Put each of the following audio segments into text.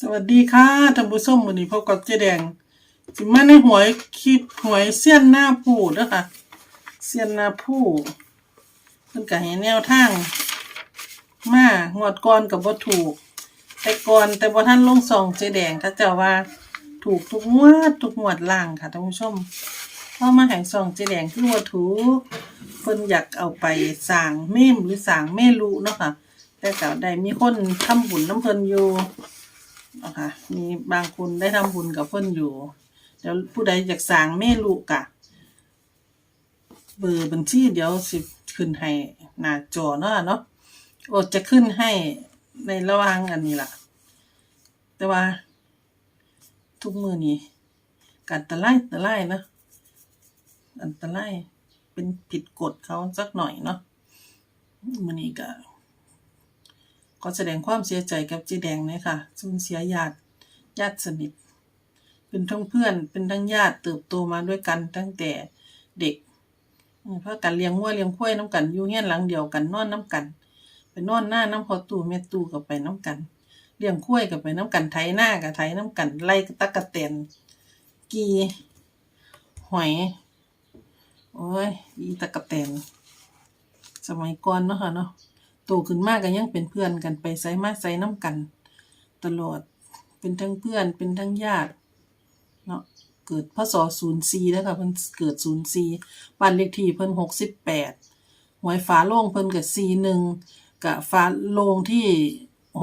สวัสดีค่ะท่านผู้ชมวันนี้พบกับเจ๊แดงสิมาในหวยคลิปหวยเสี้ยนหน้าผู้เด้อค่ะเสี้ยนหน้าผู้เพิ่นก็ให้แนวทาง มางวดก่อนกับบ่ถูก แต่ก่อนแต่บ่ทันลงซองเจ๊แดงถ้าเจ้าว่าถูกทุกงวดทุกงวดล่างค่ะท่านผู้ชมพอมาแห่งซองเจ๊แดงคือว่าถูกเพิ่นอยากเอาไปสร้างเมมหรือสร้างเมลุเนาะค่ะแต่ก็ได้มีคนทำบุญน้ำเพิ่นอยู่ นะคะมีบางคนได้ทำบุญกับเพิ่นอยู่ เดี๋ยวผู้ใดอยากสั่งเมลูกะเบอร์บัญชีเดี๋ยวสิขึ้นให้หน้าจอเนาะเนาะโอจะขึ้นให้ในระหว่างอันนี้ล่ะ แต่ว่า ทุกมือนี้การตะไลตะไลนะอันตรายเป็นผิดกฎเขาสักหน่อยเนาะมือนี้ก็ ขอแสดงความเสียใจกับเจ๊แดงเลยค่ะ สูญเสียญาติญาติสนิท เป็นทั้งเพื่อน เป็นทั้งญาติเติบโตมาด้วยกันตั้งแต่เด็กเพราะกันเลี้ยงวัวเลี้ยงควายน้ำกันอยู่เฮียนหลังเดียวกันนอนน้ำกัน ไปนอนหน้าน้ำพอตู่แม่ตู่กับไปน้ำกัน เลี้ยงควายกับไปน้ำกันไถหน้ากับไถน้ำกันไล่ตะกะแตนกีหอย โอ้ยอีตะกะแตนสมัยก่อนเนาะค่ะเนาะ โตขึ้นมากก็ยังเป็นเพื่อนกันไปไสมาไสน้ำกัน ตลอดเป็นทั้งเพื่อนเป็นทั้งญาติเนาะเกิดพศศูนย์สี่แล้วค่ะเพิ่นเกิดศูนย์สี่บ้านเลขที่เพิ่นหกสิบแปดหวยฝาโล่งเพิ่นกับสี่หนึ่งกับฝาโล่งที่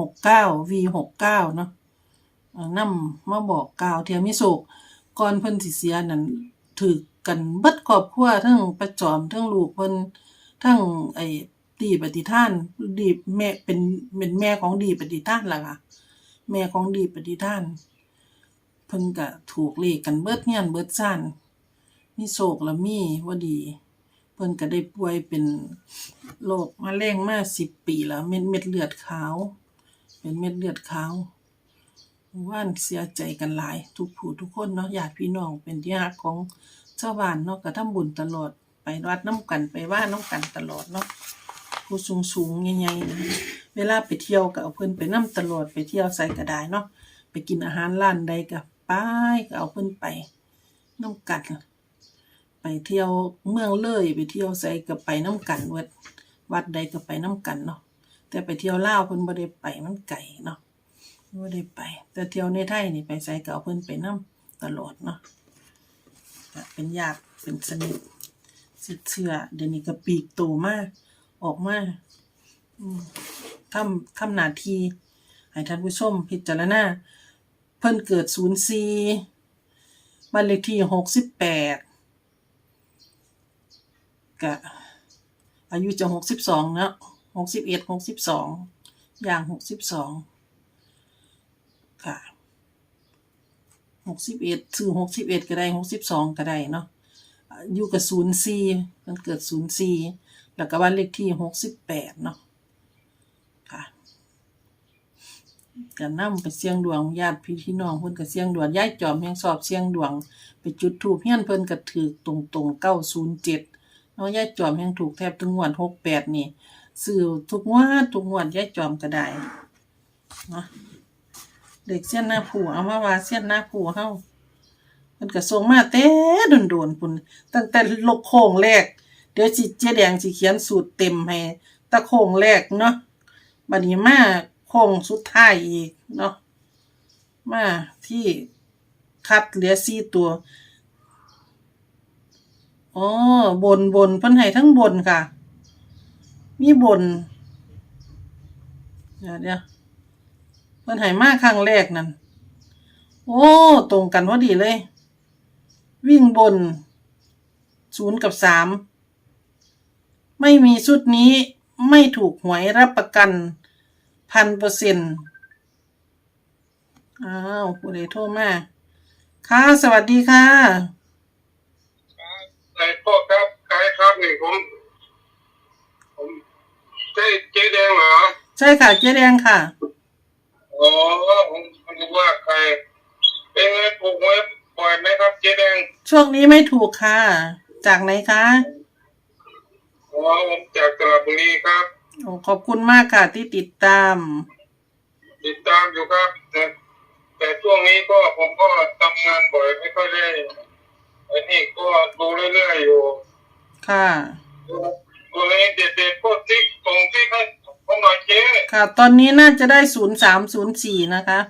หกเก้าวีหกเก้าเนาะอ่านำมาบอกกล่าวเทียมิโศกก่อนเพิ่นสิเสียนั่นถือกันเบิดครอบครัวทั้งประจอมทั้งลูกเพิ่นทั้งไอ ดีปฏิท่านดีแม่เป็นเป็นแม่ของดีปฏิท่านล่ะค่ะ แม่ของดีปฏิท่านเพิ่นก็ถูกเลขกันเบิดเฮียนเบิดซ่านมีโศกละมีว่าดี เพิ่นก็ได้ป่วยเป็นโรคมะเร็งมาสิบปีแล้วเม็ดเม็ดเลือดขาว เป็นเม็ดเลือดขาวว่านเสียใจกันหลาย ทุกผู้ทุกคนเนาะญาติพี่น้องเป็นที่รักของชาวบ้านเนาะก็ทำบุญตลอดไปวัดน้ำกันไปว่าน้ำกันตลอดเนาะ ผู้สูงสูงๆใหญ่ๆเวลาไปเที่ยวก็เอาเพิ่นไปน้ำตลอดไปเที่ยวใส่กระไดเนาะไปกินอาหารร้านใดก็ไปก็เอาเพิ่นไปน้ำกันไปเที่ยวเมืองเลยไปเที่ยวใส่ก็ไปน้ำกันวัดวัดใดก็ไปน้ำกันเนาะแต่ไปเที่ยวลาวเพิ่นบ่ได้ไปมันไกลเนาะบ่ได้ไป แต่เที่ยวในไทยนี่ไปใส่ก็เอาเพิ่นไปน้ำตลอดเนาะเป็นญาติเป็นสนิทสิเชื่อเดี๋ยวนี้ก็ปีกโตมาก ออกมาอืมทำทำหนาที่ให้ท่านผู้ชมพิจารณาเพิ่นเกิดศูนย์สี่บ้านเลขที่หกสิบแปดกะอายุจะหกสิบสองเนาะหกสิบเอ็ดหกสิบสองอย่างหกสิบสองค่ะหกสิบเอ็ดซื้อหกสิบเอ็ดก็ได้หกสิบสองก็ได้เนาะอยู่กับศูนย์สี่มันเกิดศูนย์สี่ แล้วก็บ้านเลขที่หกสิบแปดเนาะค่ะก็นำไปเสี่ยงดวงญาติพี่พี่น้องเพิ่นก็เสี่ยงดวงย้ายจอมยังสอบเสี่ยงดวง ไปจุดถูกเฮี้ยนเพิ่นก็ถือตรงตรงเก้าศูนย์เจ็ดเนาะย้ายจอมยังถูกแทบทุกงวดหกแปดนี่ซื้อทุกงวดทุกงวดย้ายจอมก็ได้เนาะเด็กเสี้ยนหน้าผู้เอามาว่าเสี้ยนหน้าผู้เฮามันก็ส่งมาแต่โดนๆพุ่นตั้งแต่ลกโค้งแรก เดี๋ยวสิเจ๊แดงสิเขียนสูตรเต็มให้ตะโค้งแรกเนาะบัดนี้มาโค้งสุดท้ายอีกเนาะมาที่คัดเหลือสี่ตัวอ๋อบนบนเพิ่นให้ทั้งบนค่ะ มีบนเดี๋ยวเดี๋ยวเพิ่นให้มาครั้งแรกนั่นโอ้ ตรงกันพอดีเลย วิ่งบนศูนย์กับสาม ไม่มีชุดนี้ไม่ถูกหวยรับประกันพันเปอร์เซ็นต์อ้าวผู้ใดโทรมาค่ะ สวัสดีค่ะไอ้พวกครับใครครับนี่ผม ผมใช่เจ๊แดงเหรอ ใช่ค่ะ เจ๊แดงค่ะ อ๋อ ผมผมรู้ว่าใคร เป็นไงปลูกไว้ปล่อยไหมครับ เจ๊แดง ช่วงนี้ไม่ถูกค่ะ จากไหนคะ อ๋อผมจากตราบุรีครับโอ้ขอบคุณมากค่ะที่ติดตาม ติดตามอยู่ครับนะช่วงนี้ก็ผมก็ทำงานบ่อยไม่ค่อยได้ไอ้นี่ก็ดูเรื่อยๆอยู่ค่ะตัวนี้เด็ดๆก็ติ๊กส่งติ๊กให้ผมหน่อยเจ๊ค่ะ ตอนนี้น่าจะได้ศูนย์สามศูนย์สี่นะคะ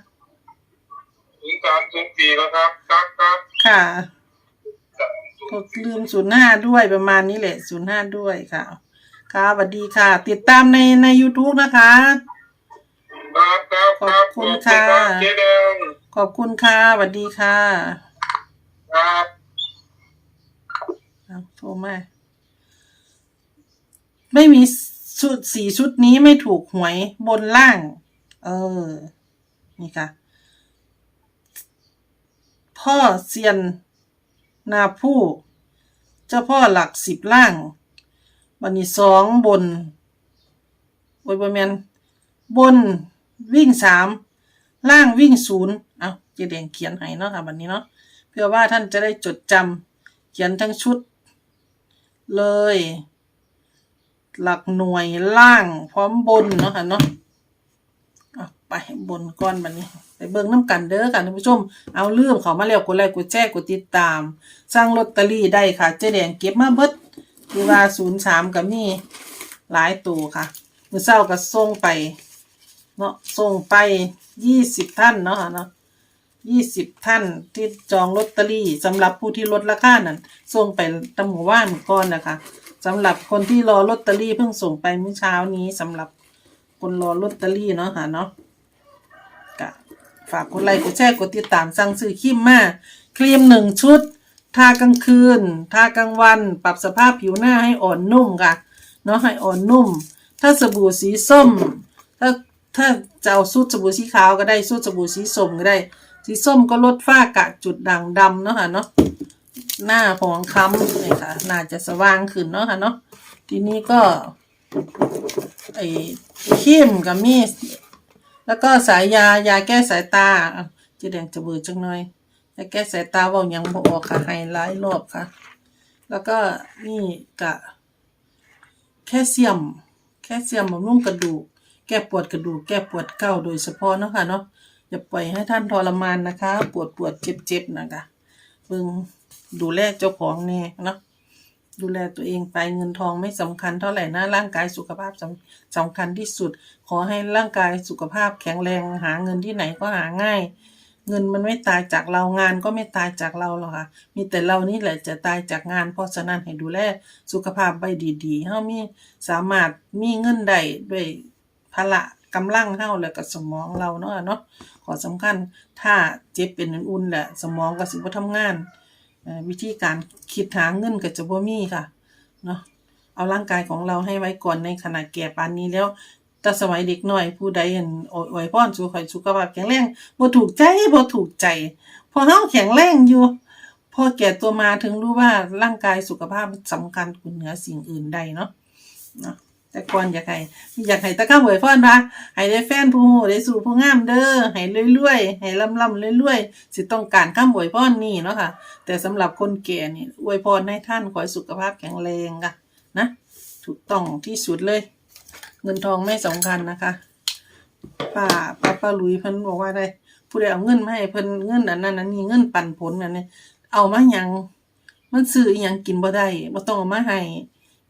ถึงสามถึงสี่แล้วครับครับครับ ค่ะสามถึง ก็ลืมศูนย์ห้าด้วยประมาณนี้แหละศูนย์ห้าด้วยค่ะ ค่ะสวัสดีค่ะ ติดตามในใน YouTube นะคะ ครับครับครับขอบคุณค่ะ รับเจ๊แดงขอบคุณค่ะสวัสดีค่ะครับเอาโทรมาไม่มีชุดสีชุดนี้ไม่ถูกหวยบนล่าง เออ นี่ค่ะ พ่อเซียน นาผู้ เจ้าพ่อหลักสิบล่างวันนี้สองบนโอ้ยบแมนบนวิ่งสามล่างวิ่งศูนย์เอาเจแดงเขียนให้เนาะค่ะวันนี้เนาะเพื่อว่าท่านจะได้จดจำเขียนทั้งชุด เลย หลักหน่วยล่างพร้อมบนเนาะค่ะเนาะไปบนก้อนบันนี้ ไปเบิ่งน้ำกันเด้อค่ะท่านผู้ชม เอาลืมเขามาแล้วกดไลค์กดแชร์กดติดตาม สร้างลอตเตอรี่ได้ค่ะ เจ๊แดงเก็บมาเบิดคือว่าศูนย์สามกับมีหลายตัวค่ะ มือเศร้าก็ส่งไป เนาะส่งไปยี่สิบท่านเนาะค่ะเนาะยี่สิบท่านที่จองลอตเตอรี่สำหรับผู้ที่ลดราคานั้นส่งไปตำหมู่บ้านก่อนนะคะสำหรับคนที่รอลอตเตอรี่เพิ่งส่งไปเมื่อเช้านี้สำหรับคนรอลอตเตอรี่เนาะค่ะเนาะ ฝากกดไลค์กดแชร์กดติดตามสั่งซื้อครีมมาครีมหนึ่งชุด ทากลางคืน ทากลางวัน ปรับสภาพผิวหน้าให้อ่อนนุ่มค่ะ เนาะให้อ่อนนุ่ม ถ้าสบู่สีส้ม ถ้าถ้าจะเอาสูตรสบู่สีขาวก็ได้สูตรสบู่สีส้มก็ได้ สีส้มก็ลดฝ้ากระจุดด่างดำเนาะค่ะเนาะหน้าผ่องคล้ำนี่ค่ะน่าจะสว่างขึ้นเนาะค่ะเนาะทีนี้ก็ไอ้ครีมกับมี แล้วก็สายยายาแก้สายตาอะเจะแดงจะเบื่อจังหน่อยยาแก้สายตาเว่าหยังบอกค่ะให้หลายรอบค่ะ แล้วก็นี่กะ แคลเซียม แคลเซียมบำรุงกระดูก แก้ปวดกระดูก แก้ปวดเก้าโดยเฉพาะเนาะค่ะเนาะอย่าปล่อยให้ท่านทรมานนะคะ ปวดปวดเจ็บเจ็บนะคะเบิ่งดูแลเจ้าของแน่เนาะ ดูแลตัวเองไปเงินทองไม่สำคัญเท่าไหร่นะร่างกายสุขภาพสำสำคัญที่สุด ขอให้ร่างกายสุขภาพแข็งแรงหาเงินที่ไหนก็หาง่าย เงินมันไม่ตายจากเรางานก็ไม่ตายจากเราหรอกค่ะ มีแต่เรานี่แหละจะตายจากงาน เพราะฉะนั้นให้ดูแลสุขภาพไว้ดีๆเฮามีสามารถมีเงินได้ด้วยพละกำลังเฮาแล้วก็สมองเราเนาะเนาะขอสำคัญถ้าเจ็บเป็นอุ่นๆแหละสมองก็สิบ่ทำงาน วิธีการคิดหาเงินก็จะบ่มีค่ะเนาะเอาร่างกายของเราให้ไว้ก่อนในขณะแก่ปานนี้แล้วแต่สมัยเด็กน้อยผู้ใดเห็นโอวยพรสุขสุขภาพแข็งแรงบ่ถูกใจบ่ถูกใจ พอเฮาแข็งแรงอยู่พอแก่ตัวมาถึงรู้ว่าร่างกายสุขภาพสำคัญกว่าเหนือสิ่งอื่นใดเนาะเนาะ แต่ก่อนอยากให้อยากให้ตะก้าหวยพรว่าให้ได้แฟนผู้หูได้สู่ผู้งามเด้อให้รวยๆให้ล่ำๆรวยๆสิต้องการข้ามหวยพรนี่เนาะค่ะ แต่สำหรับคนแก่นี่อวยพรให้ท่านขอให้สุขภาพแข็งแรงค่ะนะถูกต้องที่สุดเลย เงินทองไม่สำคัญนะคะป้าป้าป้าลุยเพิ่นบอกว่าได้ผู้ใดเอาเงินมาให้เพิ่นเงินอันนั้นอันนี้เงินปันผลอันนี้เอามาหยังมันซื้ออีหยังกินบ่ได้บ่ต้องเอามาให้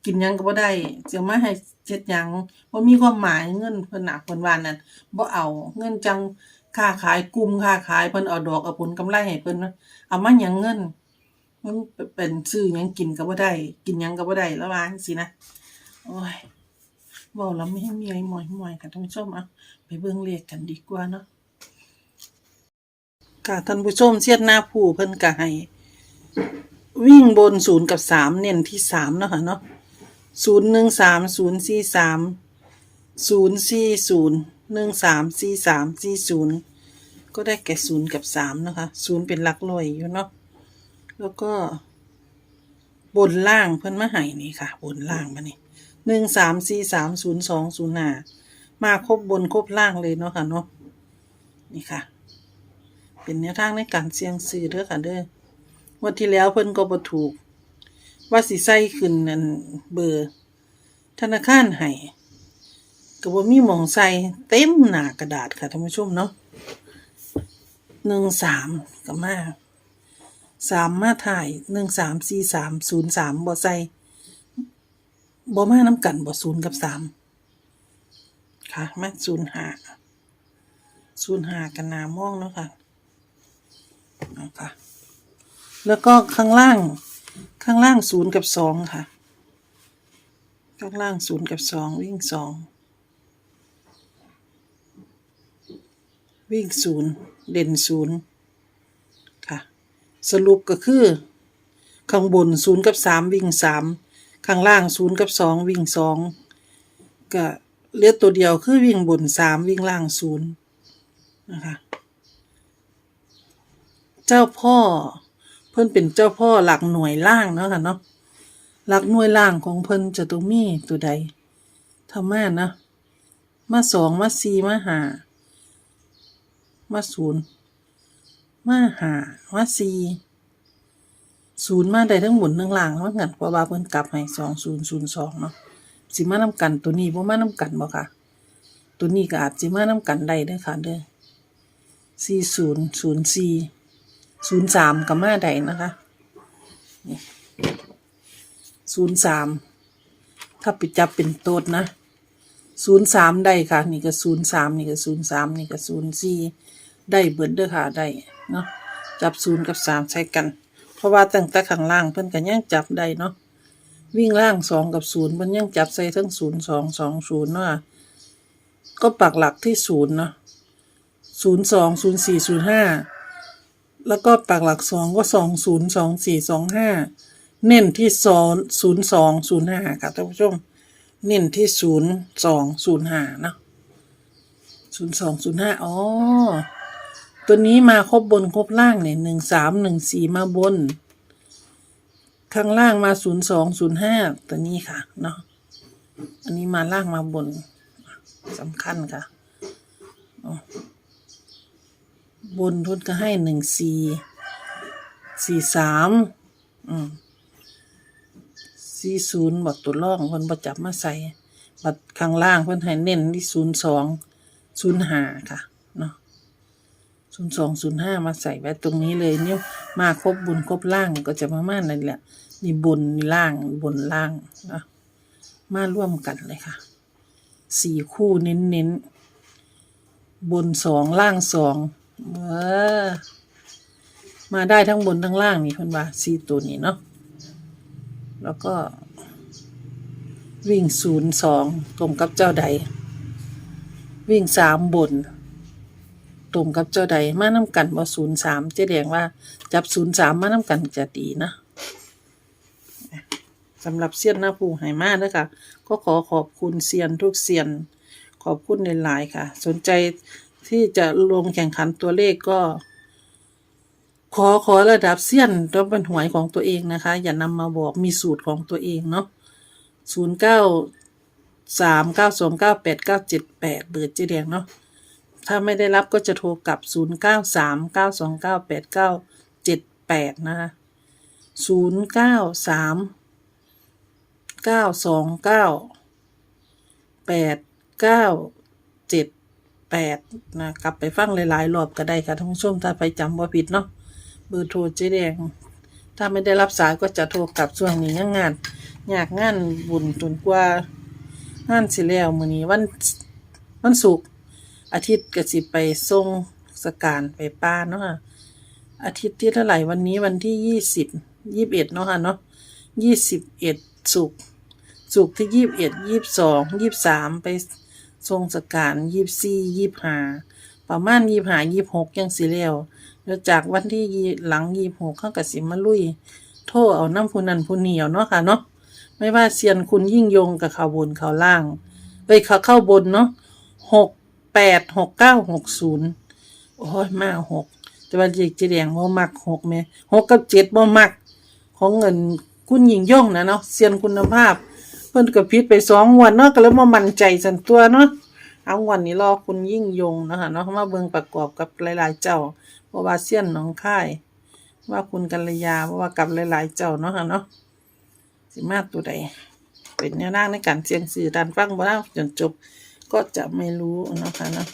กินยังก็บ่ได้สิเอามาให้เจ็ดยังบ่มีความหมายเงินเพิ่นหน่ะเพิ่นวานนั่นบ่เอาเงินจังค้าขายกลุ่มค้าขายเพิ่นเอาดอกเอาผลกำไรให้เพิ่นเอามาหยังเงิน มันเป็นซื้อหยังกินก็บ่ได้ กินหยังก็บ่ได้แล้วว่าจังซี่นะโอ้ยเว้าแล้วไม่ให้มีอะไรหมอยๆค่ะท่านผู้ชมอะไปเบิ่งเลขกันดีกว่าเนาะค่ะท่านผู้ชมเสียดหน้าผู้เพิ่นก็ให้วิ่งบนศูนย์กับสามเน้นที่สามเนาะค่ะเนาะ ศูนย์หนึ่งสามศูนย์สี่สามศูนย์สี่ศูนย์หนึ่งสามสี่สามสี่ศูนย์ก็ได้แก่ศูนย์กับสามนะคะศูนย์เป็นหลักร้อยอยู่เนาะแล้วก็ บนล่างเพิ่อนมาให้นี่ค่ะ บนล่างมานี่หนึ่งสามสี่สามศูนย์สองศูนย์ห้ามาครบบนครบล่างเลยเนาะค่ะเนาะนี่ค่ะ เป็นแนวทางในการเสี่ยงซื้อเด้อค่ะเด้อวันที่แล้วเพิ่นก็บ่ถูก ว่าสิใส่ขึ้นนั่นเบอร์ ธนาคารให้ก็บ่มีหมองใส่เต็มหน้ากระดาษค่ะท่านผู้ชมเนาะหนึ่งสามกับมาสามมาถ่ายหนึ่งสามสี่สามศูนย์สามบ่ใส่บ่มาน้ำกันบ่ศูนย์กับสามค่ะมาศูนย์ห้าศูนย์ห้ากันนามองเนาะค่ะเอาค่ะ แล้วก็ข้างล่าง ข้างล่างศูนย์กับสองค่ะ ข้างล่างศูนย์กับสองวิ่งสองวิ่งศูนย์เด่นศูนย์ค่ะ สรุปก็คือ ข้างบนศูนย์กับสามวิ่งสามข้างล่างศูนย์กับสองวิ่งสองก็เลือตัวเดียวคือวิ่งบนสามวิ่งล่างศูนย์นะคะ เจ้าพ่อ เพิ่นเป็นเจ้าพ่อหลักหน่วยล่างเนาะค่ะเนาะหลักหน่วยล่างของเพิ่นจะต้องมีตัวใดทำมานะมาสองมาสี่มาหามาศูนย์มาหามาสี่ศูนย์มาได้ทั้งหมุนทั้งล่างว่างั้นเพราะว่าเพิ่นกลับให้สองศูนย์ศูนย์สองเนาะสิมานำกันตัวนี้บ่มานำกันบ่ค่ะ ตัวนี้ก็อาจสิมานำกันได้เด้อค่ะเด้อสี่ศูนย์ศูนย์สี่ ศูนย์สามก็มาได้นะคะศูนย์สามถ้าไปจับเป็นโต๊ดนะศูนย์สามได้ค่ะ นี่ก็ศูนย์สามนี่ก็ศูนย์สามนี่ก็ศูนย์สี่ได้เบิดเด้อค่ะได้เนาะจับศูนย์กับสามใช้กัน เพราะว่าตั้งแต่ข้างล่างเพิ่นก็ยังจับได้เนาะวิ่งล่างสองกับศูนย์เพิ่นยังจับใส่ทั้งศูนย์สองสองศูนย์เนาะก็ปักหลักที่ศูนย์เนาะศูนย์สองศูนย์สี่ศูนย์ห้า แล้วก็ปักหลักสองก็สองศูนย์สองสี่สองห้าเน้นที่สองศูนย์สองศูนย์ห้าค่ะท่านผู้ชม เน้นที่ศูนย์สองศูนย์ห้าเนาะศูนย์สองศูนย์ห้าอ๋อ ตัวนี้มาครบบนครบล่างเนี่ยหนึ่งสามหนึ่งสี่มาบน ข้างล่างมาศูนย์สองศูนย์ห้าตัวนี้ค่ะเนาะอันนี้มาล่างมาบนสำคัญค่ะอ๋อ บนทุนก็ให้หนึ่งสี่สี่สามอืมสี่ศูนย์บัดตัวร่องเพิ่นบ่จับมาใส่บัดข้างล่างเพิ่นให้เน้นที่ศูนย์สองศูนย์ห้าค่ะเนาะศูนย์สองศูนย์ห้ามาใส่ไว้ตรงนี้เลยเนี่ยมาครบบุญครบล่างก็จะมาม่านั่นแหละนี่บนนี่ล่างบนล่างนะมาร่วมกันเลยค่ะสี่คู่เน้นเน้นบนสองล่างสอง เออ มาได้ทั้งบนทั้งล่างนี่เพิ่นว่าสี่ตัวนี้เนาะ แล้วก็ วิ่งศูนย์สองตรงกับเจ้าใด วิ่งสามบน ตรงกับเจ้าใดมาน้ำกันว่าศูนย์สามเจ๊แดงว่า จับศูนย์สามมาน้ำกันจะดีนะสำหรับเซียนหน้าปูไหมาเด้อค่ะก็ขอขอบคุณเซียนทุกเซียน ขอบคุณในหลายๆค่ะ สนใจ ที่จะลงแข่งขันตัวเลขก็ ขอขอระดับเซียนต้องเป็นหวยของตัวเองนะคะ อย่านำมาบอกมีสูตรของตัวเองเนาะศูนย์เก้าสามเก้าสองเก้าแปดเก้าเจ็ดแปดเบอร์เจ๊แดงเนาะถ้าไม่ได้รับก็จะโทรกลับศูนย์เก้าสามเก้าสองเก้าแปดเก้าเจ็ดแปดนะคะศูนย์เก้าสามเก้าสองเก้าแปดเก้าเจ็ด แปดนะกลับไปฟังหลายๆรอบก็ได้ค่ะท่านผู้ชมถ้าไปจำว่าผิดเนาะเบอร์โทรเจ๊แดง ถ้าไม่ได้รับสายก็จะโทรกลับช่วงนี้ยังงาน อยากงานบุญจนกว่างานสิแล้วมื้อนี้วันวันศุกร์อาทิตย์ก็สิไปส่งสการไปป้าเนาะอาทิตย์ที่เท่าไหร่วันนี้วันที่ยี่สิบยี่สิบเอ็ดเนาะค่ะเนาะยี่สิบเอ็ดศุกร์ศุกร์ที่ยี่สิบเอ็ดยี่สิบสองยี่สิบสามไป ส่งสการยี่สิบสี่ยี่สิบห้าประมาณยี่สิบห้ายี่สิบหกยังสิแล้วแล้วจากวันที่ยี่หลังยี่หกเข้ากับสิมาลุย โทษเอาน้ำผู้นั้นผู้นี้เอาเนาะค่ะเนาะไม่ว่าเซียนคุณยิ่งยงกับข่าวบนข่าวล่างเอ้ยข่าวเข้าบนเนาะหกแปดหกเก้าหกศูนย์โอ้ยมาหกแต่ว่าเด็กจีแดงบ่มักหกแม่หกกับเจ็ดบ่มัก ของเงินคุณยิ่งยงนะเนาะเซียนคุณภาพ เพิ่นก็ผิดไปสองงวันเนาะก็เลยบ่มั่นใจสันตัวเนาะเอางวันนี้รอคุณยิ่งยงนะคะเนาะมาเบิ่งประกอบกับหลายๆเจ้าเพราะว่าเสี้ยนหนองค่าย ว่าคุณกัลยาเพราะว่ากับหลายๆเจ้าเนาะค่ะเนาะสิมาตัวใดเป็นแนวทางในการเสี่ยงสื่อดันฟังบ่ได้จนจบก็จะไม่รู้นะคะเนาะ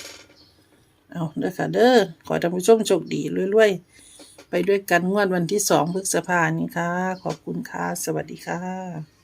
เอาเด้อค่ะเด้อขอให้ท่านผู้ชมโชคดีรวยๆ ไปด้วยกันงวดวันที่สองพฤษภานี้ค่ะ ขอบคุณค่ะ สวัสดีค่ะ